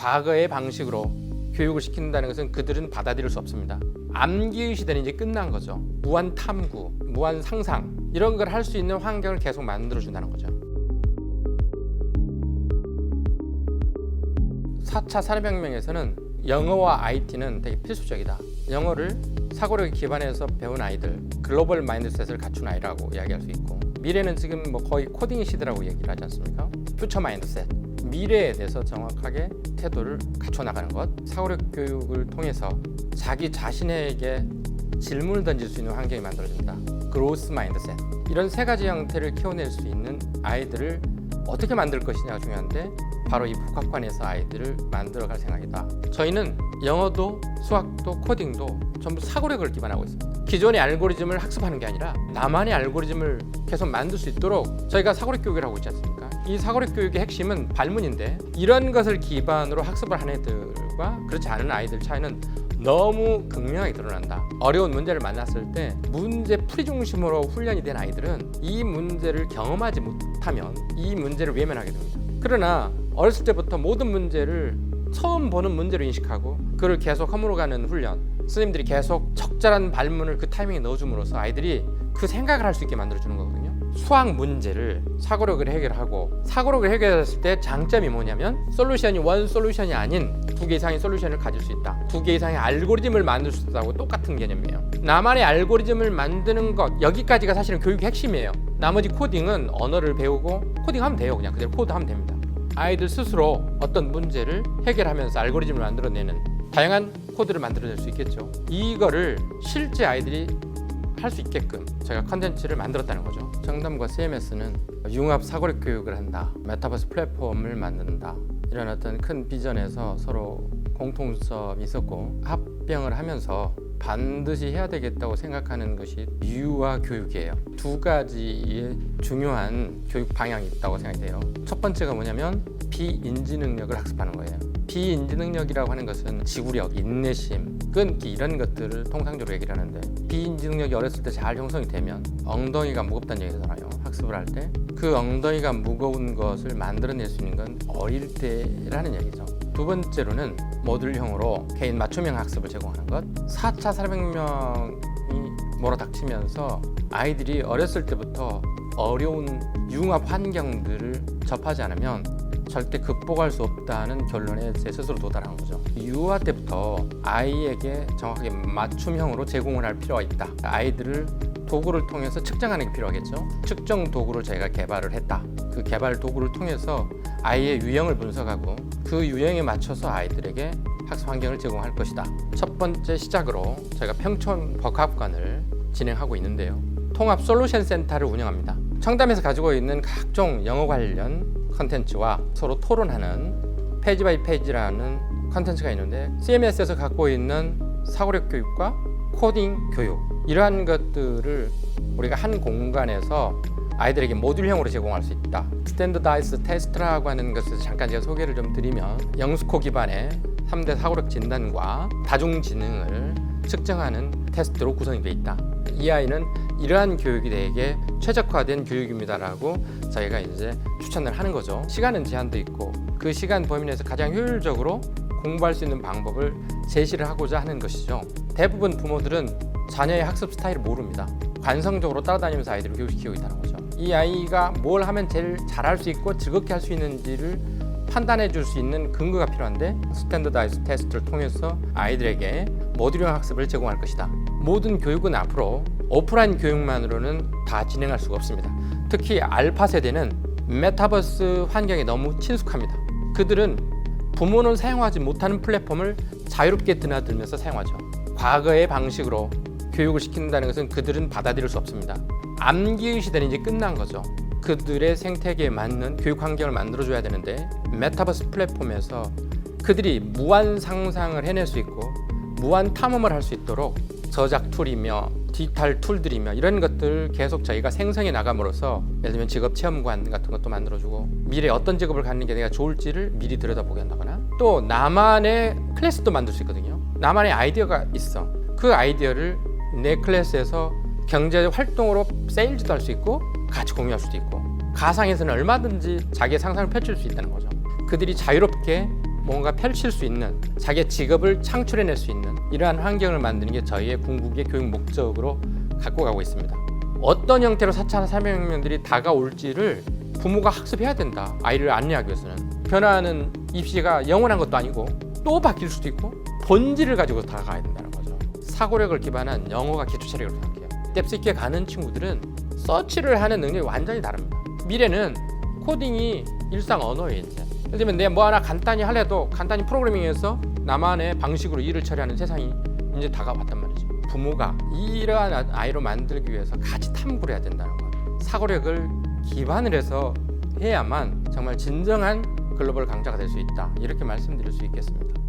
과거의 방식으로 교육을 시킨다는 것은 그들은 받아들일 수 없습니다. 암기의 시대는 이제 끝난 거죠. 무한 탐구, 무한 상상 이런 걸 할 수 있는 환경을 계속 만들어 준다는 거죠. 4차 산업혁명에서는 영어와 IT는 되게 필수적이다. 영어를 사고력에 기반해서 배운 아이들, 글로벌 마인드셋을 갖춘 아이라고 이야기할 수 있고 미래는 지금 뭐 거의 코딩 시대라고 얘기를 하지 않습니까? 퓨처 마인드셋. 미래에 대해서 정확하게 태도를 갖춰 나가는 것, 사고력 교육을 통해서 자기 자신에게 질문을 던질 수 있는 환경이 만들어진다. 그로스 마인드셋. 이런 세 가지 형태를 키워낼 수 있는 아이들을 어떻게 만들 것이냐가 중요한데 바로 이 복합관에서 아이들을 만들어갈 생각이다. 저희는 영어도 수학도 코딩도 전부 사고력을 기반하고 있습니다. 기존의 알고리즘을 학습하는 게 아니라 나만의 알고리즘을 계속 만들 수 있도록 저희가 사고력 교육을 하고 있지 않습니까? 이 사고력 교육의 핵심은 발문인데 이런 것을 기반으로 학습을 하는 애들과 그렇지 않은 아이들 차이는 너무 극명하게 드러난다. 어려운 문제를 만났을 때 문제 풀이 중심으로 훈련이 된 아이들은 이 문제를 경험하지 못하면 이 문제를 외면하게 됩니다. 그러나 어렸을 때부터 모든 문제를 처음 보는 문제로 인식하고 그걸 계속 허물어가는 훈련 스님들이 계속 적절한 발문을 그 타이밍에 넣어줌으로써 아이들이 그 생각을 할 수 있게 만들어주는 거거든요 수학 문제를 사고력을 해결하고 사고력을 해결했을 때 장점이 뭐냐면 솔루션이 원 솔루션이 아닌 두 개 이상의 솔루션을 가질 수 있다. 두 개 이상의 알고리즘을 만들 수 있다고 똑같은 개념이에요. 나만의 알고리즘을 만드는 것 여기까지가 사실은 교육의 핵심이에요. 나머지 코딩은 언어를 배우고 코딩하면 돼요. 그냥 그대로 코드하면 됩니다. 아이들 스스로 어떤 문제를 해결하면서 알고리즘을 만들어내는 다양한 코드를 만들어낼 수 있겠죠. 이거를 실제 아이들이 할 수 있게끔 제가 컨텐츠를 만들었다는 거죠. 정담과 CMS는 융합 사고력 교육을 한다. 메타버스 플랫폼을 만든다. 이런 어떤 큰 비전에서 서로 공통점이 있었고 합병을 하면서 반드시 해야 되겠다고 생각하는 것이 유아 교육이에요. 두 가지의 중요한 교육 방향이 있다고 생각이 돼요. 첫 번째가 뭐냐면 비인지 능력을 학습하는 거예요. 비인지 능력이라고 하는 것은 지구력, 인내심, 끈기 이런 것들을 통상적으로 얘기를 하는데 비인지 능력이 어렸을 때 잘 형성이 되면 엉덩이가 무겁다는 얘기잖아요. 학습을 할 때 그 엉덩이가 무거운 것을 만들어낼 수 있는 건 어릴 때라는 얘기죠. 두 번째로는 모듈형으로 개인 맞춤형 학습을 제공하는 것. 4차 산업혁명이 몰아닥치면서 아이들이 어렸을 때부터 어려운 융합 환경들을 접하지 않으면 절대 극복할 수 없다는 결론에 제 스스로 도달한 거죠. 유아 때부터 아이에게 정확하게 맞춤형으로 제공을 할 필요가 있다. 아이들을 도구를 통해서 측정하는 게 필요하겠죠. 측정 도구를 저희가 개발을 했다. 그 개발 도구를 통해서 아이의 유형을 분석하고 그 유형에 맞춰서 아이들에게 학습 환경을 제공할 것이다. 첫 번째 시작으로 저희가 평촌 복합관을 진행하고 있는데요. 통합 솔루션 센터를 운영합니다. 청담에서 가지고 있는 각종 영어 관련 컨텐츠와 서로 토론하는 페이지 바이 페이지라는 컨텐츠가 있는데 CMS에서 갖고 있는 사고력 교육과 코딩 교육 이러한 것들을 우리가 한 공간에서 아이들에게 모듈형으로 제공할 수 있다. 스탠더다이스 테스트라고 하는 것을 잠깐 제가 소개를 좀 드리면 영수코 기반의 3대 사고력 진단과 다중지능을 측정하는 테스트로 구성이 되어 있다. 이 아이는 이러한 교육이 되게 최적화된 교육입니다라고 저희가 이제 추천을 하는 거죠. 시간은 제한도 있고 그 시간 범위 내에서 가장 효율적으로 공부할 수 있는 방법을 제시를 하고자 하는 것이죠. 대부분 부모들은 자녀의 학습 스타일을 모릅니다. 관성적으로 따라다니면서 아이들을 교육시키고 있다는 거죠. 이 아이가 뭘 하면 제일 잘할 수 있고 즐겁게 할 수 있는지를 판단해 줄 수 있는 근거가 필요한데 스탠더다이즈 테스트를 통해서 아이들에게 모듈형 학습을 제공할 것이다. 모든 교육은 앞으로 오프라인 교육만으로는 다 진행할 수가 없습니다. 특히 알파 세대는 메타버스 환경에 너무 친숙합니다. 그들은 부모는 사용하지 못하는 플랫폼을 자유롭게 드나들면서 사용하죠. 과거의 방식으로 교육을 시킨다는 것은 그들은 받아들일 수 없습니다. 암기의 시대는 이제 끝난 거죠. 그들의 생태계에 맞는 교육 환경을 만들어줘야 되는데 메타버스 플랫폼에서 그들이 무한 상상을 해낼 수 있고 무한 탐험을 할 수 있도록 저작 툴이며 디지털 툴들이며 이런 것들 계속 저희가 생성해 나감으로써 예를 들면 직업 체험관 같은 것도 만들어주고 미래에 어떤 직업을 갖는 게 내가 좋을지를 미리 들여다보게 한다거나 또 나만의 클래스도 만들 수 있거든요. 나만의 아이디어가 있어. 그 아이디어를 내 클래스에서 경제 활동으로 세일즈도 할 수 있고 같이 공유할 수도 있고 가상에서는 얼마든지 자기의 상상을 펼칠 수 있다는 거죠. 그들이 자유롭게 뭔가 펼칠 수 있는 자기의 직업을 창출해낼 수 있는 이러한 환경을 만드는 게 저희의 궁극의 교육 목적으로 갖고 가고 있습니다. 어떤 형태로 4차 산업혁명들이 다가올지를 부모가 학습해야 된다. 아이를 안내하기 위해서는 변화하는 입시가 영원한 것도 아니고 또 바뀔 수도 있고 본질을 가지고 다가가야 된다는 거죠. 사고력을 기반한 영어가 기초 체력이라고 생각해요. 뎁스 있게 가는 친구들은 서치를 하는 능력이 완전히 다릅니다. 미래는 코딩이 일상 언어예요 이제. 예를 들면 내가 뭐 하나 간단히 하려도 간단히 프로그래밍해서 나만의 방식으로 일을 처리하는 세상이 이제 다가왔단 말이죠. 부모가 이러한 아이로 만들기 위해서 같이 탐구를 해야 된다는 거예요. 사고력을 기반을 해서 해야만 정말 진정한 글로벌 강자가 될 수 있다. 이렇게 말씀드릴 수 있겠습니다.